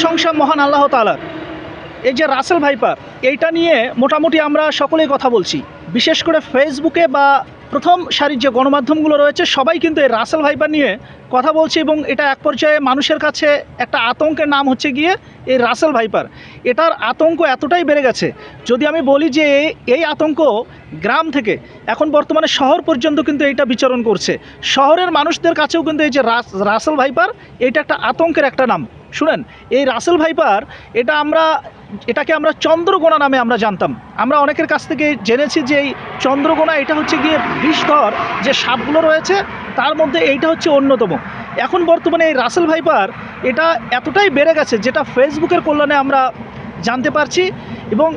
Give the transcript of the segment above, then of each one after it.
প্রশংসা মহান আল্লাহ তালার এই যে রাসেল ভাইপার, এইটা নিয়ে মোটামুটি আমরা সকলেই কথা বলছি। বিশেষ করে ফেসবুকে বা প্রথম সারির যে গণমাধ্যমগুলো রয়েছে, সবাই কিন্তু এই রাসেল ভাইপার নিয়ে কথা বলছে এবং এটা এক পর্যায়ে মানুষের কাছে একটা আতঙ্কের নাম হচ্ছে গিয়ে এই রাসেল ভাইপার। এটার আতঙ্ক এতটাই বেড়ে গেছে, যদি আমি বলি যে এই- আতঙ্ক গ্রাম থেকে, এখন বর্তমানে শহর পর্যন্ত কিন্তু এইটা বিচরণ করছে। শহরের মানুষদের কাছেও কিন্তু এই যে রাস- রাসেল ভাইপার এটা একটা আতঙ্কের একটা নাম। শুনেন, এই রাসেল ভাইপার, এটা আমরা, এটাকে আমরা চন্দ্রগোনা নামে আমরা জানতাম। আমরা অনেকের কাছ থেকে জেনেছি যে এই চন্দ্রগোনা এটা হচ্ছে গিয়ে বিষধর যে সাপগুলো রয়েছে, তার মধ্যে এইটা হচ্ছে অন্যতম। এখন বর্তমানে এই রাসেল ভাইপার, এটা এতটাই বেড়ে গেছে যেটা ফেসবুকের কল্যাণে আমরা জানতে পারছি এবং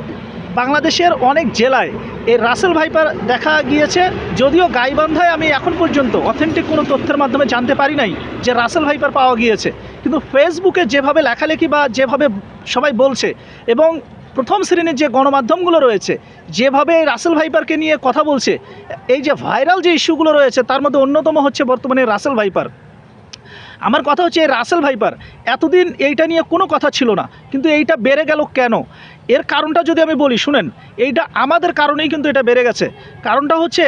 বাংলাদেশের অনেক জেলায় এই রাসেল ভাইপার দেখা গিয়েছে। যদিও গাইবান্ধায় আমি এখন পর্যন্ত অথেন্টিক কোনো তথ্যের মাধ্যমে জানতে পারি নাই যে রাসেল ভাইপার পাওয়া গিয়েছে। কিন্তু ফেসবুকে যেভাবে লেখালেখি বা যেভাবে সবাই বলছে এবং প্রথম শ্রেণির যে গণমাধ্যমগুলো রয়েছে, যেভাবে এই রাসেল ভাইপারকে নিয়ে কথা বলছে, এই যে ভাইরাল যে ইস্যুগুলো রয়েছে, তার মধ্যে অন্যতম হচ্ছে বর্তমানে রাসেল ভাইপার। আমার কথা হচ্ছে, এই রাসেল ভাইপার এতদিন এইটা নিয়ে কোনো কথা ছিল না, কিন্তু এইটা বেড়ে গেল কেন? এর কারণটা যদি আমি বলি, শুনেন, এইটা আমাদের কারণেই কিন্তু এটা বেড়ে গেছে। কারণটা হচ্ছে,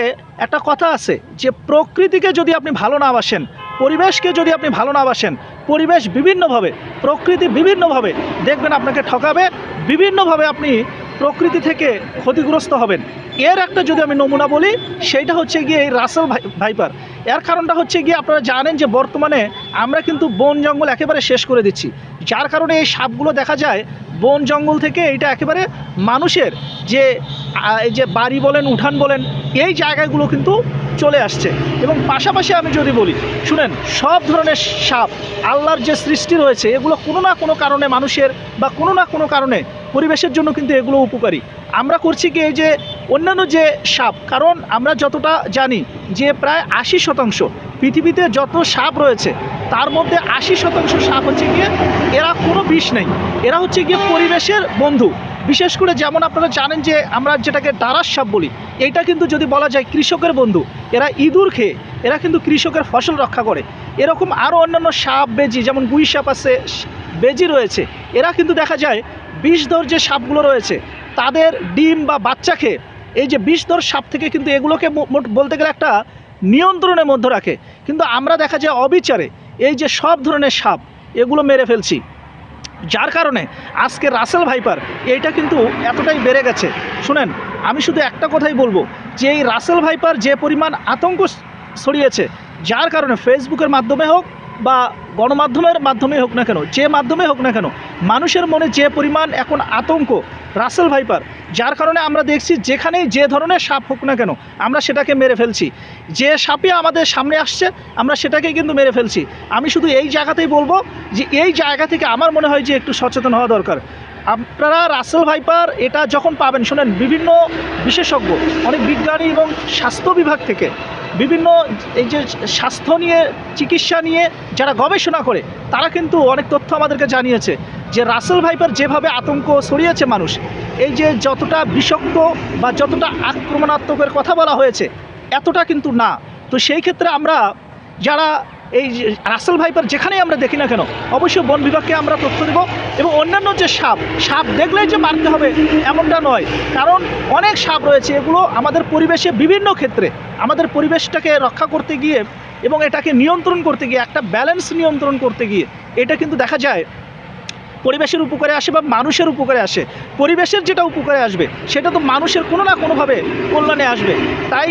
একটা কথা আছে যে, প্রকৃতিকে যদি আপনি ভালো না বাসেন, পরিবেশকে যদি আপনি ভালো না বাসেন, পরিবেশ বিভিন্নভাবে, প্রকৃতি বিভিন্নভাবে দেখবেন আপনাকে ঠকাবে, বিভিন্নভাবে আপনি প্রকৃতি থেকে ক্ষতিগ্রস্ত হবেন। এর একটা যদি আমি নমুনা বলি, সেইটা হচ্ছে গিয়ে এই রাসেল ভাই, ভাইপার। এর কারণটা হচ্ছে গিয়ে আপনারা জানেন যে, বর্তমানে আমরা কিন্তু বন জঙ্গল একেবারে শেষ করে দিচ্ছি। যার কারণে এই সাপগুলো দেখা যায় বন জঙ্গল থেকে এটা একেবারে মানুষের যে যে বাড়ি বলেন, উঠান বলেন, এই জায়গাগুলো কিন্তু চলে আসছে। এবং পাশাপাশি আমি যদি বলি, শুনেন, সব ধরনের সাপ, আল্লাহর যে সৃষ্টি রয়েছে, এগুলো কোনো না কোনো কারণে মানুষের বা কোনো না কোনো কারণে পরিবেশের জন্য কিন্তু এগুলো উপকারী। আমরা করছি কি, এই যে অন্যান্য যে সাপ, কারণ আমরা যতটা জানি যে প্রায় আশি শতাংশ পৃথিবীতে যত সাপ রয়েছে তার মধ্যে আশি শতাংশ সাপ হচ্ছে গিয়ে এরা কোনো বিষ নেই। এরা হচ্ছে গিয়ে পরিবেশের বন্ধু। বিশেষ করে যেমন আপনারা জানেন যে আমরা যেটাকে ডারাস সাপ বলি এইটা কিন্তু যদি বলা যায় কৃষকের বন্ধু, এরা ইঁদুর খেয়ে, এরা কিন্তু কৃষকের ফসল রক্ষা করে। এরকম আরও অন্যান্য সাপ, বেজি, যেমন গুই সাপ আছে, বেজি রয়েছে, এরা কিন্তু দেখা যায় বিষধর যে সাপগুলো রয়েছে, তাদের ডিম বা বাচ্চা খেয়ে, এই যে বিষধর সাপ থেকে কিন্তু এগুলোকে বলতে গেলে একটা নিয়ন্ত্রণের মধ্যে রাখে। কিন্তু আমরা দেখা যায় অবিচারে এই যে সব ধরনের সাপ, এগুলো মেরে ফেলছি। যার কারণে আজকে রাসেল ভাইপার এইটা কিন্তু এতটাই বেড়ে গেছে। শুনেন, আমি শুধু একটা কথাই বলব যে এই রাসেল ভাইপার যে পরিমাণ আতঙ্ক ছড়িয়েছে, যার কারণে ফেসবুকের মাধ্যমে হোক বা গণমাধ্যমের মাধ্যমে হোক না কেন, যে মাধ্যমে হোক না কেন, মানুষের মনে যে পরিমাণ এখন আতঙ্ক রাসেল ভাইপার, যার কারণে আমরা দেখছি যেখানেই যে ধরনের সাপ হোক না কেন, আমরা সেটাকে মেরে ফেলছি। যে সাপই আমাদের সামনে আসছে, আমরা সেটাকে কিন্তু মেরে ফেলছি। আমি শুধু এই জায়গাতেই বলব যে, এই জায়গা থেকে আমার মনে হয় যে একটু সচেতন হওয়া দরকার। আপনারা রাসেল ভাইপার, এটা যখন পাবেন, শোনেন, বিভিন্ন বিশেষজ্ঞ, অনেক বিজ্ঞানী এবং স্বাস্থ্য বিভাগ থেকে, বিভিন্ন এই যে স্বাস্থ্য নিয়ে, চিকিৎসা নিয়ে যারা গবেষণা করে, তারা কিন্তু অনেক তথ্য আমাদেরকে জানিয়েছে। যে রাসেল ভাইপার যেভাবে আতঙ্ক ছড়িয়েছে মানুষ, এই যে যতটা বিষাক্ত বা যতটা আক্রমণাত্মকের কথা বলা হয়েছে, এতটা কিন্তু না। তো সেই ক্ষেত্রে আমরা যারা এই যে রাসেল ভাইপার যেখানেই আমরা দেখি না কেন, অবশ্যই বন বিভাগকে আমরা তথ্য দেব এবং অন্যান্য যে সাপ সাপ দেখলেই যে মারতে হবে এমনটা নয়। কারণ অনেক সাপ রয়েছে, এগুলো আমাদের পরিবেশে বিভিন্ন ক্ষেত্রে, আমাদের পরিবেশটাকে রক্ষা করতে গিয়ে এবং এটাকে নিয়ন্ত্রণ করতে গিয়ে, একটা ব্যালেন্স নিয়ন্ত্রণ করতে গিয়ে, এটা কিন্তু দেখা যায় পরিবেশের উপকারে আসে বা মানুষের উপকারে আসে, পরিবেশের যেটা উপকারে আসবে, সেটা তো মানুষের কোনো না কোনোভাবে কল্যাণে আসবে। তাই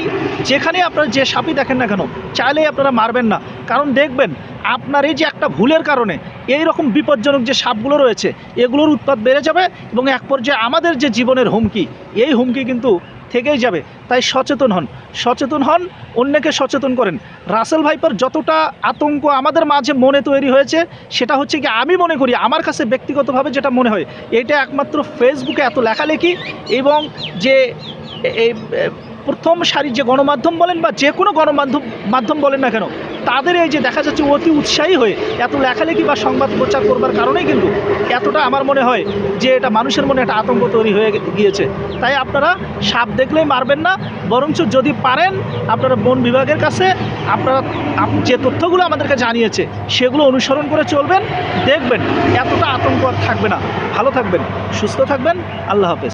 যেখানে আপনারা যে সাপই দেখেন না কেন, চাইলেই আপনারা মারবেন না। কারণ দেখবেন, আপনার এই যে একটা ভুলের কারণে এই রকম বিপজ্জনক যে সাপগুলো রয়েছে, এগুলোর উৎপাদ বেড়ে যাবে এবং এক পর্যায়ে আমাদের যে জীবনের হুমকি, এই হুমকি কিন্তু থেকেই যাবে, তাই সচেতন হন। সচেতন হন, অন্যকে সচেতন করেন। রাসেল ভাইপার যতটা আতঙ্ক আমাদের মাঝে মনে তৈরি হয়েছে, সেটা হচ্ছে কি আমি মনে করি আমার কাছে ব্যক্তিগতভাবে যেটা মনে হয়, এটা একমাত্র ফেসবুকে এত লেখালেখি এবং যে এই প্রথম সারির যে গণমাধ্যম বলেন বা যে কোনো গণমাধ্যম, মাধ্যম বলেন না কেন তাদের এই যে দেখা যাচ্ছে অতি উৎসাহী হয়ে এত লেখালেখি বা সংবাদ প্রচার করবার কারণেই কিন্তু এতটা আমার মনে হয় যে এটা মানুষের মনে একটা আতঙ্ক তৈরি হয়ে গিয়েছে। তাই আপনারা সাপ দেখলেই মারবেন না, বরঞ্চ যদি পারেন আপনারা বন বিভাগের কাছে আপনারা যে তথ্যগুলো আমাদেরকে জানিয়েছে সেগুলো অনুসরণ করে চলবেন, দেখবেন এতটা আতঙ্ক আর থাকবে না। ভালো থাকবেন, সুস্থ থাকবেন, আল্লাহ হাফেজ।